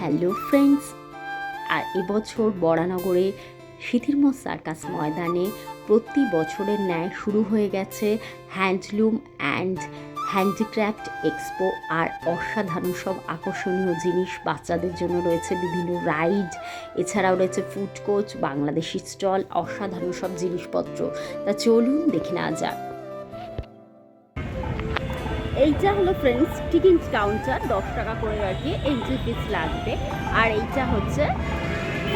Hello friends আর এবছর বরানগরে সিথিরমো circus ময়দানে প্রতি বছরের ন্যায় শুরু হয়ে গেছে হ্যান্ডলুম অ্যান্ড হ্যান্ডিক্রাফট এক্সপো আর অসাধারণ সব আকর্ষণীয় জিনিস বাচ্চাদের জন্য রয়েছে বিভিন্ন রাইড, এছাড়াও রয়েছে ফুড কোচ বাংলাদেশি স্টল, অসাধারণ সব জিনিসপত্র। তা চলুন দেখে নেওয়া যাক। এইটা হলো ফ্রেন্ডস টিকিট কাউন্টার দশ টাকা করে আর কি এন্ট্রি ফিস লাগবে। আর এইটা হচ্ছে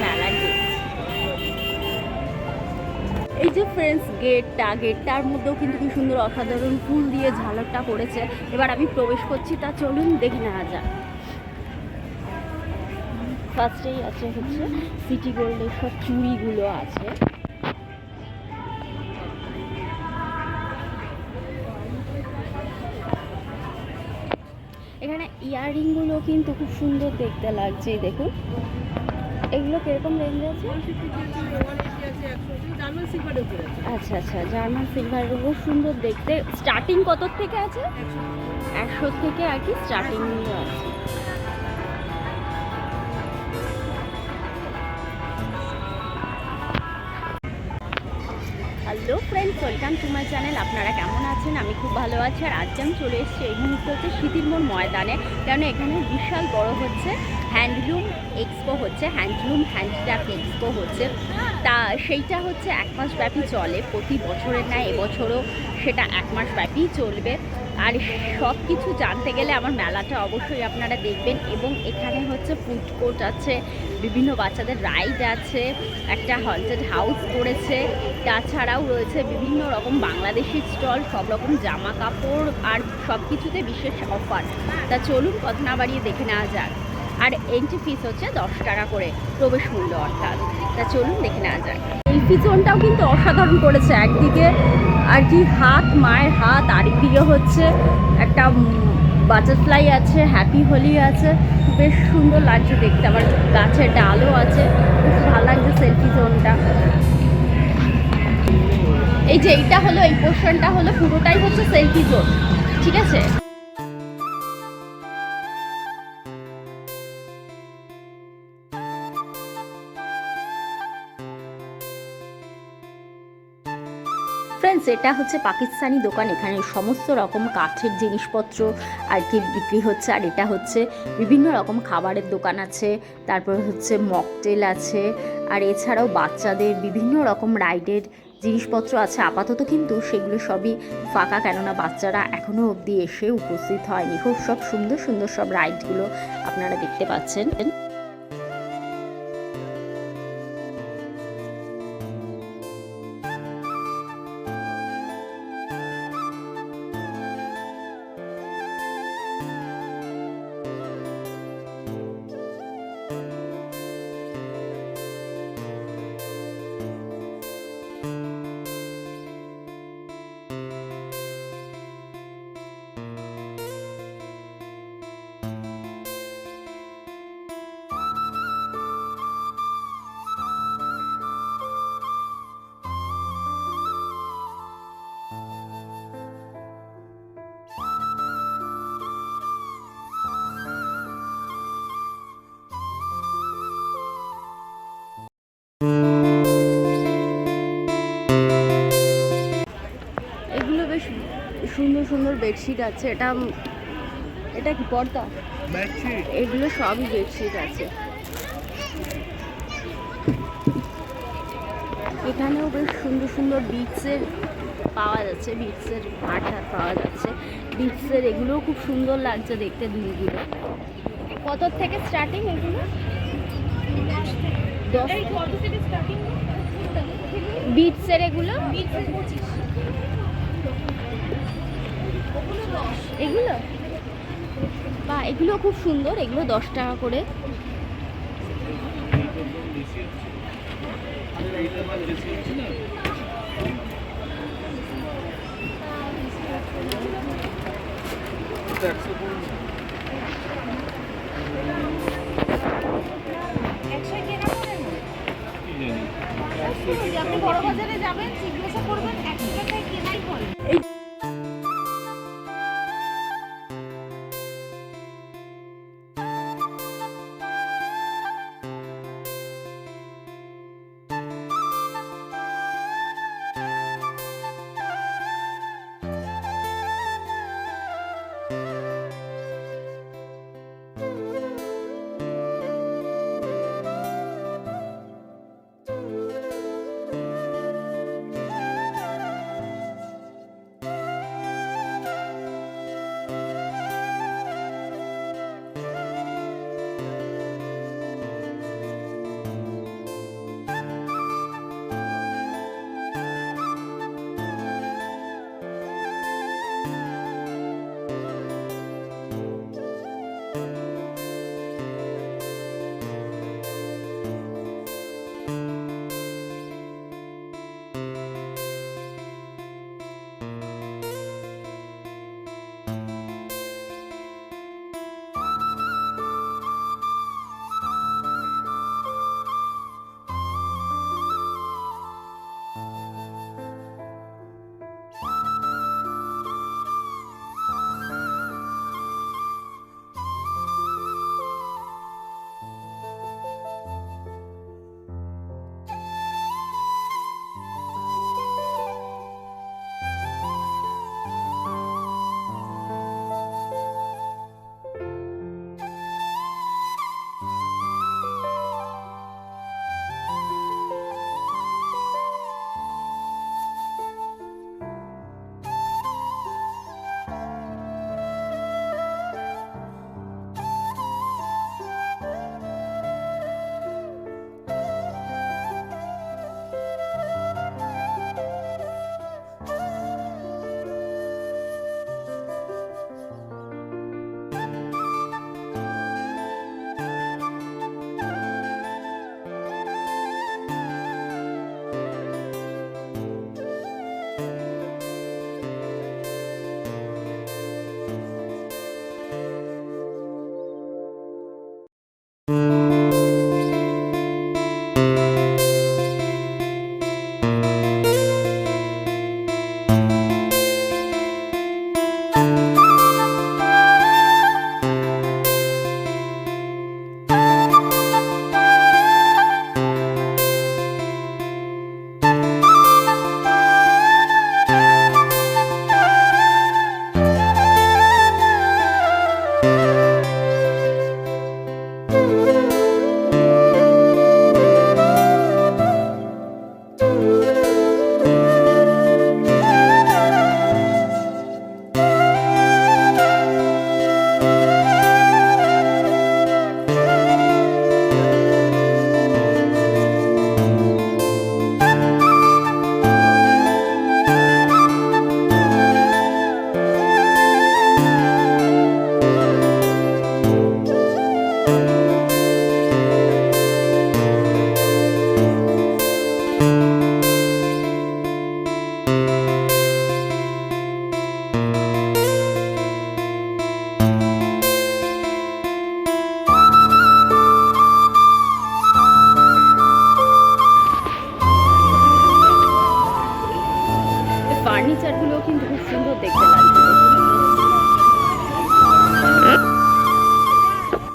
মেলার গেট এই যে ফ্রেন্ডস গেটটা গেটটার মধ্যেও কিন্তু খুব সুন্দর অসাধারণ ফুল দিয়ে ঝালরটা করেছে এবার আমি প্রবেশ করছি, তা চলুন দেখে নেওয়া যাক। ফার্স্টেই আছে হচ্ছে সিটি গোল্ডের সব চুড়িগুলো আছে। এখানে ইয়াররিংগুলো কিন্তু খুব সুন্দর দেখতে লাগছে, দেখুন। এগুলো কীরকম রেঞ্জ আছে? আচ্ছা আচ্ছা জার্মান সিলভারগুলো খুব সুন্দর দেখতে। স্টার্টিং কত থেকে আছে? একশো থেকে আর কি স্টার্টিং আছে। Hello friends welcome to my channel আপনারা কেমন আছেন? আমি খুব ভালো আছি। আর আজ আমি চলে এসেছি এই মুহূর্তে হচ্ছে শীতিলমোড় ময়দানে। কারণ এখানে বিশাল বড় হচ্ছে হ্যান্ডলুম এক্সপো হচ্ছে হ্যান্ডলুম হ্যান্ডক্রাফট এক্সপো হচ্ছে। তা সেইটা হচ্ছে এক মাস ব্যাপী চলে প্রতি বছরের ন্যায়। এবছরও সেটা এক মাস ব্যাপী চলবে। আর সব কিছু জানতে গেলে আমার মেলাটা অবশ্যই আপনারা দেখবেন। এবং এখানে হচ্ছে ফুড কোর্ট আছে বিভিন্ন বাচ্চাদের রাইড আছে, একটা হন্টেড হাউস করেছে তাছাড়াও রয়েছে বিভিন্ন রকম বাংলাদেশি স্টল সব রকম জামা কাপড় আর সব কিছুতে বিশেষ অফার তা চলুন কথা না বাড়িয়ে দেখে নেওয়া যাক। আর এন্ট্রি ফিস হচ্ছে দশ টাকা করে প্রবেশ মূল্য অর্থাৎ। তা চলুন দেখে নেওয়া যাক। এই জোনটাও কিন্তু অসাধারণ করেছে একদিকে। আর কি হাত, মায়ের হাত, আরেকদিকে হচ্ছে একটা বাটারফ্লাই আছে হ্যাপি হোলি আছে। বেশ সুন্দর লাগছে দেখতে। আবার গাছের ডালও আছে। ভালো লাগছে সেলফি জোনটা এই যে এইটা হলো, এই পোর্শনটা হলো, পুরোটাই হচ্ছে সেলফি জোন ঠিক আছে? ফ্রেন্ডস এটা হচ্ছে পাকিস্তানি দোকান, এখানে সমস্ত রকম কাঠের জিনিসপত্র আর কি বিক্রি হচ্ছে। আর এটা হচ্ছে বিভিন্ন রকম খাবারের দোকান আছে, তারপর হচ্ছে মকটেল আছে, আর এছাড়াও বাচ্চাদের বিভিন্ন রকম রাইডের জিনিসপত্র আছে। আপাতত কিন্তু সেগুলো সবই ফাঁকা, কেননা বাচ্চারা এখনও অবধি এসে উপস্থিত হয়নি। খুব সব সুন্দর সুন্দর সব রাইডগুলো আপনারা দেখতে পাচ্ছেন। বেডশিট আছে এটা এটা কি পর্দা? এগুলো সবই বেডশিট আছে। এখানেও বেশ সুন্দর সুন্দর বিটসের পাওয়া যাচ্ছে বিটসের আঠা পাওয়া যাচ্ছে। বিটসের এগুলোও খুব সুন্দর লাগছে দেখতে দুলগুলো কত থেকে স্টার্টিং এগুলো? দশ বিটসের এগুলো? এগুলো? বা এগুলো খুব সুন্দর এগুলো দশ টাকা করে। আপনি বড় বাজারে